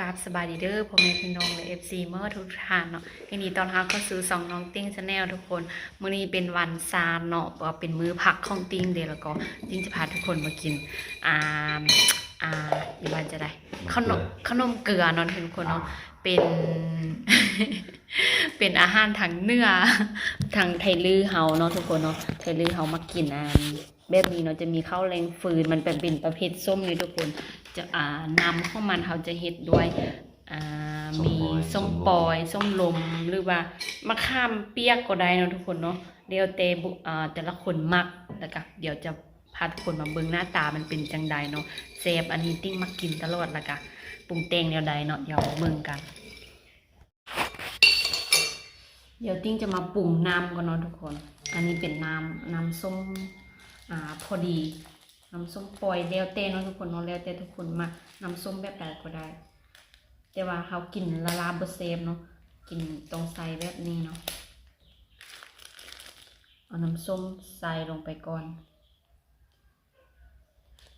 กราบสบายดีเด้อพ่อแม่พี่น้องและเอฟซีเมื่อทุกท่านเนาะยินดีต้อนรับเข้าสู่สองน้องติ้งชาแนลทุกคนมื้อนี้เป็นวันซานเนาะว่าเป็นมื้อพักของติ้งเดยวแล้วก็ติ้งจะพาทุกคนมากินอ่าอ่าอีวันจะได้ขนมขนมเกลือเนาะทุกคนเนาะเป็นเป็นอาหารทางเหนื้อทางไทยลือเฮาเนาะทุกคนเนาะไทยลือเฮามากินอ่าแบบนี้เนาะจะมีข้าวแรงฟืนมันเป็นเป็นประเภทส้มเลยทุกคน จะอ่านำของมันเขาจะเฮ็ดด้วยอ่าส้มมีปอยส้มปอยส้มลมหรือว่ามะขามเปียกก็ได้เนาะทุกคนเนาะเดี๋ยวเตบุอ่าแต่ละคนมักแล้วก็เดี๋ยวจะพาทุกคนมาเบิ่งหน้าตามันเป็นจังใดเนาะเซฟอันนี้ติ้งมากินตลอดแล้วก็ปรุงแต่งแนวใดเนาะเดี๋ยวมาเบิ่งกัน เดี๋ยวติ้งจะมาปรุงน้ำก่อนเนาะทุกคน อันนี้เป็นน้ำน้ำส้มอ่าพอดี น้ำส้มปล่อยแล้วแต่เนาะทุกคนเนาะแล้วแต่ทุกคนมาน้ำส้มแบบใดก็ได้ แต่ว่าเขากินละลาบเซฟเนาะกินตรงใส่แบบนี้เนาะเอาน้ำส้มใส่ลงไปก่อน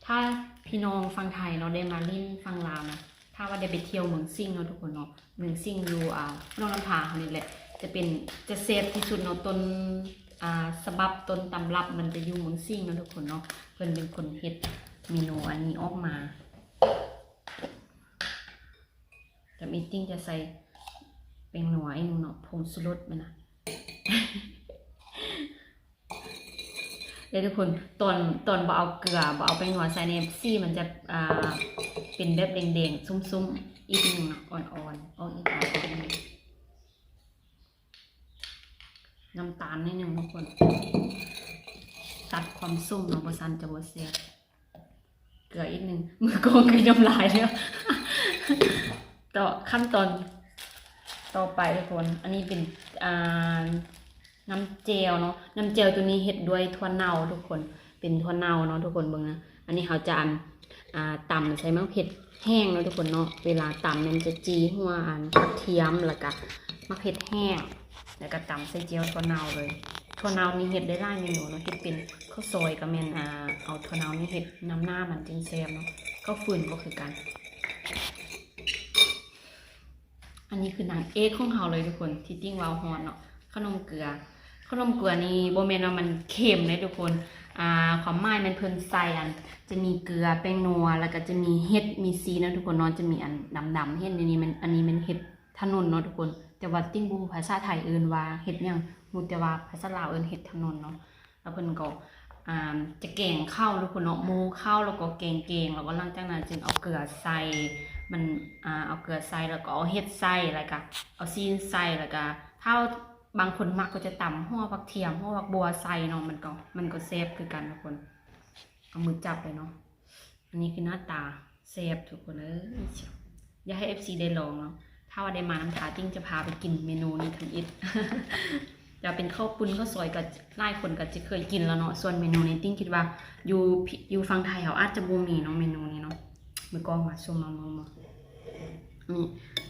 ถ้าพี่น้องฟังไทยเนาะได้มาลิ้นฟังลาวนะถ้าว่าได้ไปเที่ยวเมืองซิ่งเนาะทุกคนเนาะเมืองซิ่งอยู่อ่าน้องลำพาเขานี่แหละ จะเป็นจะเซฟที่สุดเนาะต้น อ่าสบับต้นตำรับมันจะอยู่เมืองซิ่งนะทุกคนเนาะเพิ่นเป็นคนเฮ็ดเมนูอันนี้ออกมาจะมีติ้งจะใส่เป็นหนัวไอ้หนูเนาะผงสุรสมันะเดี๋ยวทุกคนตอนตอนบ่เอาเกลือบ่เอาแป้งนัวใส่ในซี่มันจะอ่าเป็นแบบแดงๆ ซุ้มๆ อีกหนึงอ่อนๆอาอีกอ่อนๆ น้ำตาลนิดหนึ่งทุกคน ตัดความส้มเนาะบซันจะบเสียเกลืออีกหนึ่งมือกองคือน้ำลายแล้วต่อขั้นตอนต่อไปทุกคน อันนี้เป็นอ่าน้ำเจลเนาะน้ำเจลตัวนี้เฮ็ดด้วยถั่วเน่าทุกคน เป็นถั่วเน่าเนาะทุกคนเบิ่งนะอันนี้เขาจะอันอ่าตำใช้มะเผ็ดแห้งเนาะทุกคนเนาะเวลาตำมันจะจีหัวอันกระเทียมแล้วก็มะเผ็ดแห้ง แล้วก็ตำใส่เจียวถั่วเน่าเลยถั่วเน่านี่เห็ดได้หลายเมนูเนาะเห็ดเป็นข้าวซอยกับแมนอ่าเอาถั่วเน่านี่เห็ดน้ำหน้ามันจริงแซ่บเนาะข้าวฟืนก็คือกัน อันนี้คือนางเอกของเราเลยทุกคนที่ติ้งวาวฮอนเนาะขนมเกลือขนมเกลือนี่โบแมนว่ามันเค็มเลยทุกคนอ่าความหมายมันเพิ่นใส่อัน จะมีเกลือแป้งนัวแล้วก็จะมีเห็ดมีซีนะทุกคนนาะจะมีอันดำๆเห็ดอันนี้มันอันนี้มันเห็ด ถนนเนาะทุกคน แต่ว่าติ้งบูภาษาไทยเอิ้นว่าเห็ดยังมูแต่ว่าภาษาลาวเอิ้นเห็ดถนนเนาะแล้วเพิ่นก็จะแกงข้าวทุกคนเนาะมูข้าวแล้วก็แกงเกงแล้วก็หลังจากนั้นจึงเอาเกลือใส่มันเอาเกลือใส่แล้วก็เอาเห็ดใส่แล้วก็เอาซีนใส่แล้วก็ถ้าบางคนมักก็จะตำหัวผักเทียมหัวผักบัวใส่เนาะมันก็มันก็แซ่บคือกันทุกคนเอามือจับไปเนาะอันนี้คือหน้าตาแซ่บทุกคนเอ้ยเชียวอยากให้ FC ได้ลองเนาะ ถ้าว่าได้มาน้ำทาติ้งจะพาไปกินเมนูนี้ทั้งอิดจะเป็นข้าวปุ้นข้าวซอยกับหลายคนก็จะเคยกินแล้วเนาะส่วนเมนูนี้ติ้งคิดว่าอยู่อยู่ฟังไทยเขาอาจจะบ่มีเนาะเมนูนี้เนาะมือกองมาชมมามามานี่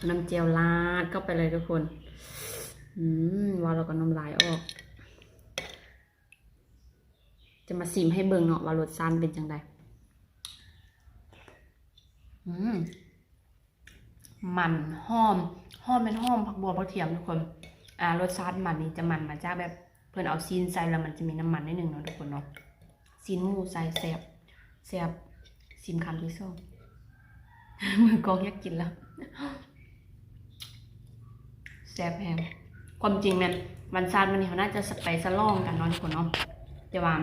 น้ำเจลลาดเข้าไปเลยทุกคน อืมว่าเราก็น้ำลายออก จะมาซิมให้เบิ่งเนาะว่ารสชาติเป็นจังไดอืม มันหอมหอมเป็นหอมผักบัวผักเทียมทุกคนอ่ารสชาติมันนี่จะมันมาจากแบบเพิ่อนเอาซีนใส่แล้วมันจะมีน้ำมันนิดนึงเนาะทุกคนเนาะซีนหมูใส่แซบแซบซิมคำที่สองมือกองอยากกินแล้วแซบแพงความจริงเนี่ยวันซาดมันนี่เขาน่าจะสไปสล่องกันเนาะทุกคนเนาะแต่ว่า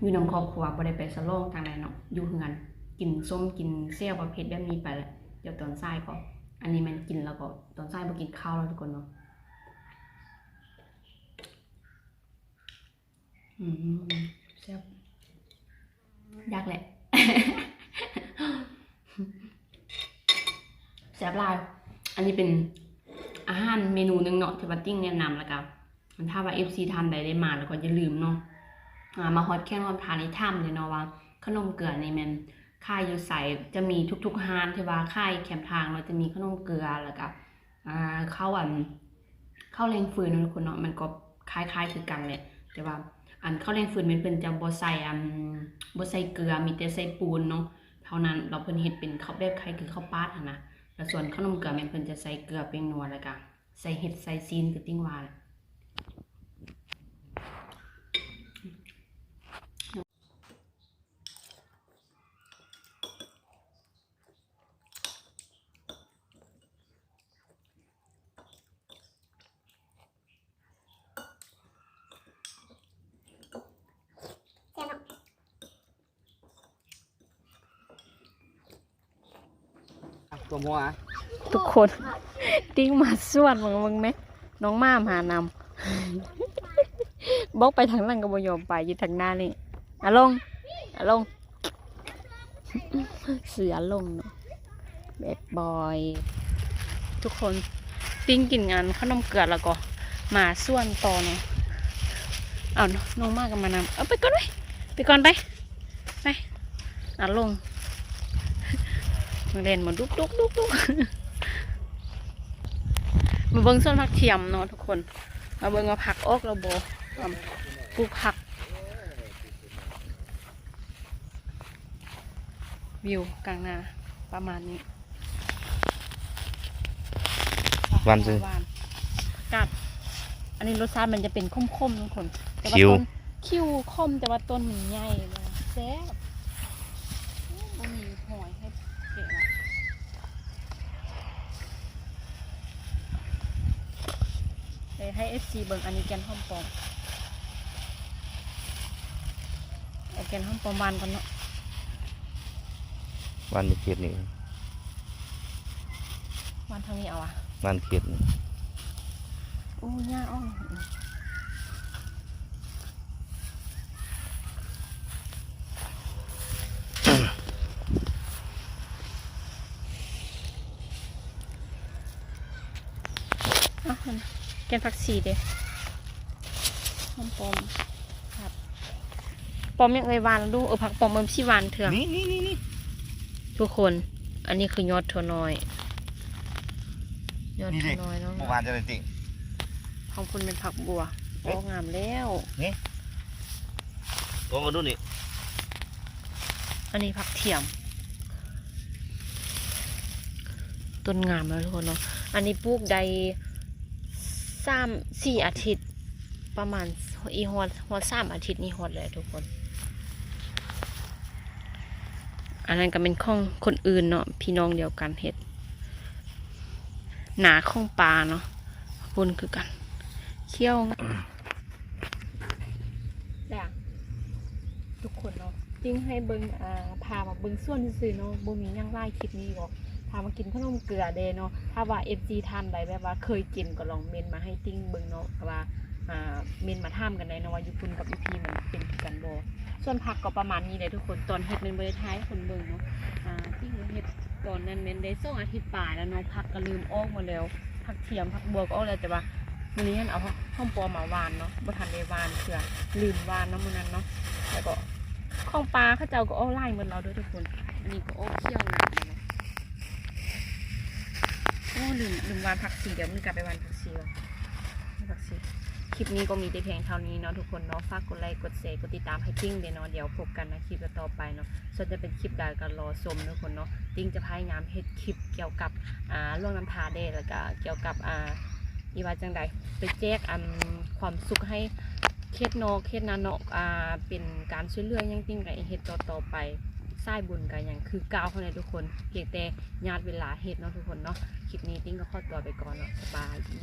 อยู่ในครอบครัวบ่ได้ไปสล่องทางไหนเนาะอยู่เฮือนกินส้มกินเซี่ยวประเภทแบบนี้ไปแหละเดี๋ยวตอนทรายก็ อันนี้มันกินแล้วก็ตอนทรายมากินข้าวแล้วทุกคนเนาะอืมแซ่บยากแหละแซ่บลาย อันนี้เป็นอาหารเมนูหนึ่งเนาะที่บัตติ้งแนะนำแล้วกันถ้าว่า FC ทานใดได้มาแล้วก็อย่าลืมเนาะมาฮอตแค่รอบทานในถ้ำเลยเนาะว่าขนมเกลือนี่มัน ค่ายอยู่ใสจะมีทุกๆฮานที่ว่าค่ายแคมทางเราจะมีขนมเกลือแล้วก็อ่าข้าวอันข้าวแรงฟืนนะทุกคนเนาะมันก็คล้ายๆคือกันแหละแต่ว่าอันข้าวแรงฟืนมันเป็นจะบ่ใส่อันบ่ใส่เกลือมีแต่ใส่ปูนเนาะเท่านั้นเราเพิ่นเฮ็ดเป็นข้าวแบบคล้ายคือข้าวปาดนนะแล้วส่วนขนมเกลือม่นเพิ่นจะใส่เกลือเป็นนัวแล้วก็ใส่เห็ดใส่ซีนคือติ้งว่าแหละ ตัวมัวทุกคน ติ้งมาสวดมึงมึงไหมน้องม่ามหานำบอกไปทางหลังก็บ่ยอมไปอยู่ทางหน้านี่อะลงอะลง เสือลงเนาะแบดบอย ทุกคนติ้งกินงานขนมเกลือแล้วก็มาส่วนต่อเนาะเอาเนาะน้องมากกันมานำเอาไปก่อนไปไปก่อนไปไปอะลงมา เล่นมาดุกดุกดุกดุกมาเบิ้งส้นผักเทียมเนาะทุกคน มาเบิ้งมาผักออกเราโบเอาปลูกผัก วิวกลางนาประมาณนี้วันซื้อหวานกัด อันนี้รสชาติมันจะเป็นคมๆทุกคนแต่ว่าคิ้วต้นคิ้วคมแต่ว่าต้นมันใหญ่เลยแซ่บมันมีหอยให้เกะละเดี๋ยวให้เอฟซีเบิ่งอันนี้แกนห้อมปอมเอาแกนห้อมปอมบานกันเนาะวันเขียดนี่บานทางนี้เอาอะวันเขียดนี่โอ้ย่าอ้องอะมั นแกนผักชีเด้หอมปอมครับปอมยังเอ่ยวานดูเออผักปอมมันชิวานเถื่อนนี่นี่นี่นี่ทุกคน อันนี้คือยอดถั่วน้อย ยอดถั่วน้อยเนาะเมื่อวานจะได้ติ่งของคุณเป็นผักบัวเฮ้โอ้ยงามแล้วโอ้มาดูนี่อันนี้ผักเทียม ต้นงามแล้วทุกคนเนาะอันนี้ปลูกได้ สามสี่อาทิตย์ ประมาณอีฮอดฮอดสามอาทิตย์นี่ฮอดเลยทุกคน อันนั้นก็เป็นข้องคนอื่นเนาะพี่น้องเดียวกันเห็ด หนาข้องปลาเนาะบนคือกันเขี้ยวแต่ทุกคนเนาะจริงให้เบิงอ่าพามาเบิงส่วนซื่อเนาะบ่มียังไล่คลิปนี้บอกพามากินขนมเกลือเดเนาะ ถ้าว่า FG ทานใดแบบว่าเคยกินก็ลองเมนมาให้ติ้งเบิงเนาะว่าอ่าเมนมาท่ามกันได้เนาะว่ายู่คุณกับอยู่พีมันเป็นกันบ่ส่วนผักก็ประมาณนี้เลยทุกคนตอนเฮ็ดเมนบ่ได้ท้ายคนเบิงเนาะอ่าที่เฮ็ดตอนนั้นเมนได้สองอาทิตย์ปลายแล้วเนาะผักก็ลืมออกหมดแล้วผักเทียมผักบัวก็ออกแล้วแต่ว่ามื้อนี้ฉันเอาข้าวปอมาวานเนาะบ่ทันได้วานเชื่อลืมวานเนาะมื้อนั้นเนาะแล้วก็ข้องปลาเขาเจ้าก็ออกไล่เหมือนเราด้วยทุกคน อันนี้ก็ออกเขี้ยวนะ ลืมลืมวานผักชีเดี๋ยวมันกลับไปวานผักชีแล้วผักชีคลิปนี้ก็มีแต่เพียงเท่านี้เนาะทุกคนเนาะฝากกดไลค์กดแชร์กดติดตามให้ติ้งเลยเนาะเดี๋ยวพบกันนะคลิปต่อไปเนาะส่วนจะเป็นคลิปใดก็รอชมทุกคนเนาะติ้งจะพยายามเฮ็ดคลิปเกี่ยวกับอ่าล่วงน้ำทาเดแล้วก็เกี่ยวกับอ่าอีว่าจังใดไปแจกอันความสุขให้เคสนอเคสนานอกอ่าเป็นการช่วยเหลือยังติ้งกับเฮ็ดต่อต่อไป สาบุญกันอย่างคือก้าวเข้าในทุกคนเพียงแต่ญาติเวลาเหตุเนาะทุกคนเนาะคลิปนี้ติ้งก็ขอตัวไปก่อนเนาะสบายดี